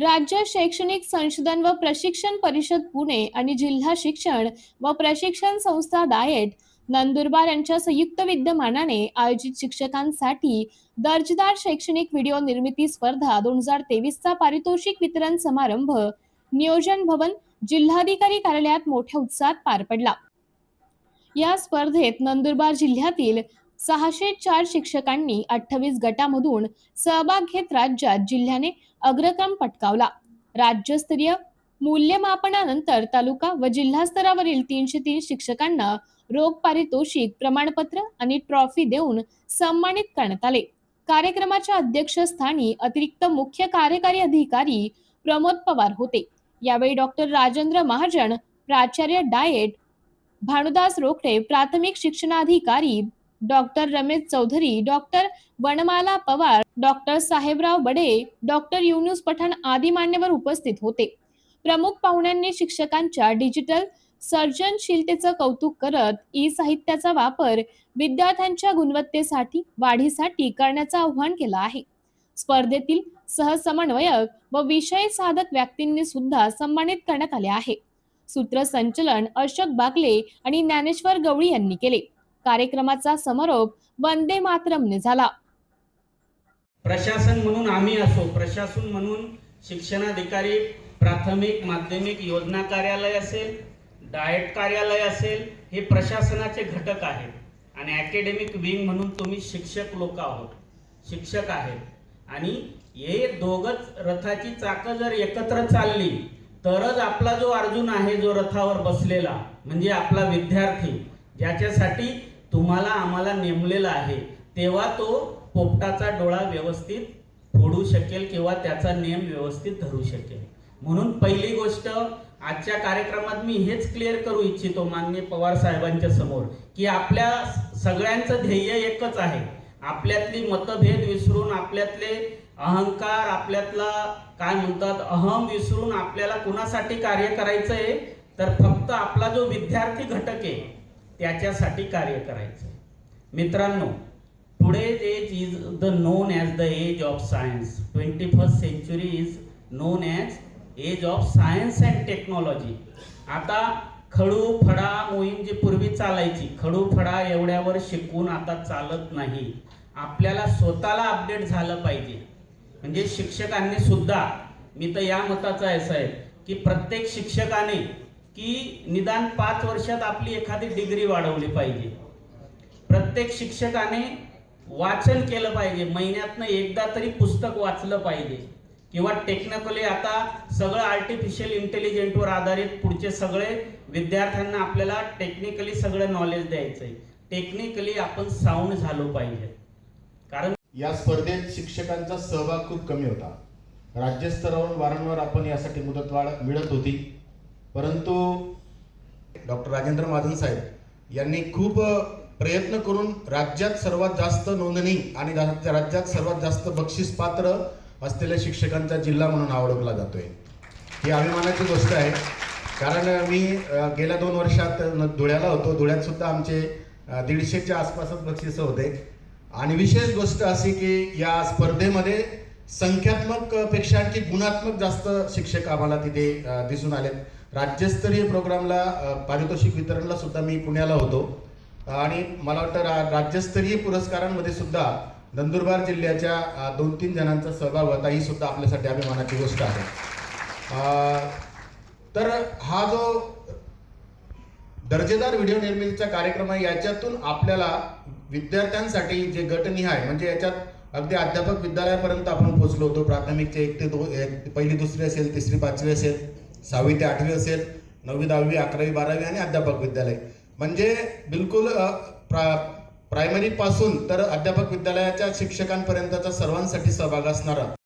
राज्य शैक्षणिक संशोधन व प्रशिक्षण परिषद पुणे आणि जिल्हा शिक्षण व प्रशिक्षण संस्था डायट नंदुरबार यांच्या संयुक्त विद्यमानाने आयोजित शिक्षकांसाठी दर्जेदार शैक्षणिक व्हिडिओ निर्मिती स्पर्धा दोन हजार तेवीसचा पारितोषिक वितरण समारंभ नियोजन भवन जिल्हाधिकारी कार्यालयात मोठ्या उत्साहात पार पडला. या स्पर्धेत नंदुरबार जिल्ह्यातील सहाशे चार शिक्षकांनी अठ्ठावीस गटामधून सहभाग घेत राज्यात जिल्ह्याने अग्रक्रम पटकावला. राज्यस्तरीय मूल्यमापनानंतर तालुका व जिल्हा स्तरावरील तीनशे तीन शिक्षकांना रोख पारितोषिक प्रमाणपत्र आणि ट्रॉफी देऊन सन्मानित करण्यात आले. कार्यक्रमाच्या अध्यक्षस्थानी अतिरिक्त मुख्य कार्यकारी अधिकारी प्रमोद पवार होते. यावेळी डॉक्टर राजेंद्र महाजन प्राचार्य डायट भानुदास रोकडे प्राथमिक शिक्षणाधिकारी doctor Ramesh Chaudhari doctor Vanmala Pawar doctor Sahebrao Bade doctor Yunus Pathan आदी मान्यवर उपस्थित होते. प्रमुख पाहुण्यांनी शिक्षकांच्या डिजिटल सर्जनशीलतेचं कौतुक करत ई साहित्याचा वापर विद्यार्थ्यांच्या गुणवत्तेसाठी वाढीसाठी करण्याचं आवाहन केलं आहे. स्पर्धेतील सहसमन्वयक व विषय साधक व्यक्तींनी सुद्धा सन्मानित करण्यात आले आहे. सूत्रसंचलन अशोक बागले आणि ज्ञानेश्वर गवळी यांनी केले. कार्यक्रमाचा समारोप वंदे मातरमने झाला. प्रशासन म्हणून आम्ही असो प्रशासन म्हणून शिक्षणाधिकारी प्राथमिक माध्यमिक योजना कार्यालय असेल डाएट कार्यालय असेल हे प्रशासनाचे घटक आहेत. आणि ॲकॅडमिक विंग म्हणून तुम्ही शिक्षक लोक आहोत शिक्षक आहेत. आणि हे दोघच रथाची चाकं जर एकत्र चालली तरच आपला जो अर्जुन आहे जो रथावर बसलेला म्हणजे आपला विद्यार्थी ज्याच्यासाठी तुम्हाला आम्हाला नेमलेला आहे. तेव्हा तो पोपटाचा डोळा व्यवस्थित फोडू शकेल किंवा त्याचा नेम व्यवस्थित धरू शकेल. म्हणून पहिली गोष्ट आजच्या कार्यक्रमात मी हेच क्लिअर करू इच्छितो माननीय पवार साहेबांच्या समोर की आपल्या सगळ्यांचं ध्येय एकच आहे. आपल्यातली मतभेद विसरून आपल्यातले अहंकार आपल्यातला काय म्हणतात अहम विसरून आपल्याला कुणासाठी कार्य करायचं आहे तर फक्त आपला जो विद्यार्थी घटक आहे त्याच्यासाठी कार्य करायचं. मित्रांनो पुढे age is the known as the age of science twenty first century is known as age of science and technology आता खडू फडा मोहीम जी पूर्वी चालायची खडू फडा एवढ्यावर शिकून आता चालत नाही. आपल्याला स्वतःला अपडेट झालं पाहिजे. म्हणजे शिक्षकांनी सुद्धा मी तर या मताचा आहे आहे की प्रत्येक शिक्षकाने की निदान पाच वर्षात आपली एखादी डिग्री वाढवली पाहिजे. प्रत्येक शिक्षकाने वाचन केलं पाहिजे. महिन्यातनं एकदा तरी पुस्तक वाचलं पाहिजे. किंवा टेक्निकली आता सगळं आर्टिफिशियल इंटेलिजंटवर आधारित पुढचे सगळे विद्यार्थ्यांना आपल्याला टेक्निकली सगळं नॉलेज द्यायचं आहे टेक्निकली आपण साऊंड झालो पाहिजे. कारण या स्पर्धेत शिक्षकांचा सहभाग खूप कमी होता. राज्यस्तरावरून वारंवार आपण यासाठी मुदतवाढ मिळत होती. परंतु डॉक्टर राजेंद्र महाजन साहेब यांनी खूप प्रयत्न करून राज्यात सर्वात जास्त नोंदणी आणि राज्यात सर्वात जास्त बक्षीस पात्र असलेल्या शिक्षकांचा जिल्हा म्हणून ओळखला जातोय. ही अभिमानाची गोष्ट आहे. कारण मी गेल्या दोन वर्षात न- धुळ्याला होतो. धुळ्यात सुद्धा आमचे दीडशेच्या आसपासच बक्षिसं होते. आणि विशेष गोष्ट अशी की या स्पर्धेमध्ये संख्यात्मकपेक्षा आणखी गुणात्मक जास्त शिक्षक आम्हाला तिथे दिसून आलेत. राज्यस्तरीय प्रोग्रामला पारितोषिक वितरणला सुद्धा मी पुण्याला होतो. आणि मला वाटतं रा राज्यस्तरीय पुरस्कारांमध्ये सुद्धा नंदुरबार जिल्ह्याच्या दोन तीन जणांचा सहभाग होता ही सुद्धा आपल्यासाठी अभिमानाची गोष्ट आहे. तर हा जो दर्जेदार व्हिडिओ निर्मितीचा कार्यक्रम आहे याच्यातून आपल्याला विद्यार्थ्यांसाठी जे गटनिहाय म्हणजे याच्यात अगदी अध्यापक विद्यालयापर्यंत आपण पोहोचलो होतो. प्राथमिकचे एक ते दो एक पहिली दुसरी असेल तिसरी पाचवी असेल. सहावी ते आठवी असेल नववी दहावी अकरावी बारावी आणि अध्यापक विद्यालय. म्हणजे बिलकुल प्रा प्रायमरी पासून तर अध्यापक विद्यालयाच्या शिक्षकांपर्यंतचा सर्वांसाठी सहभाग असणारा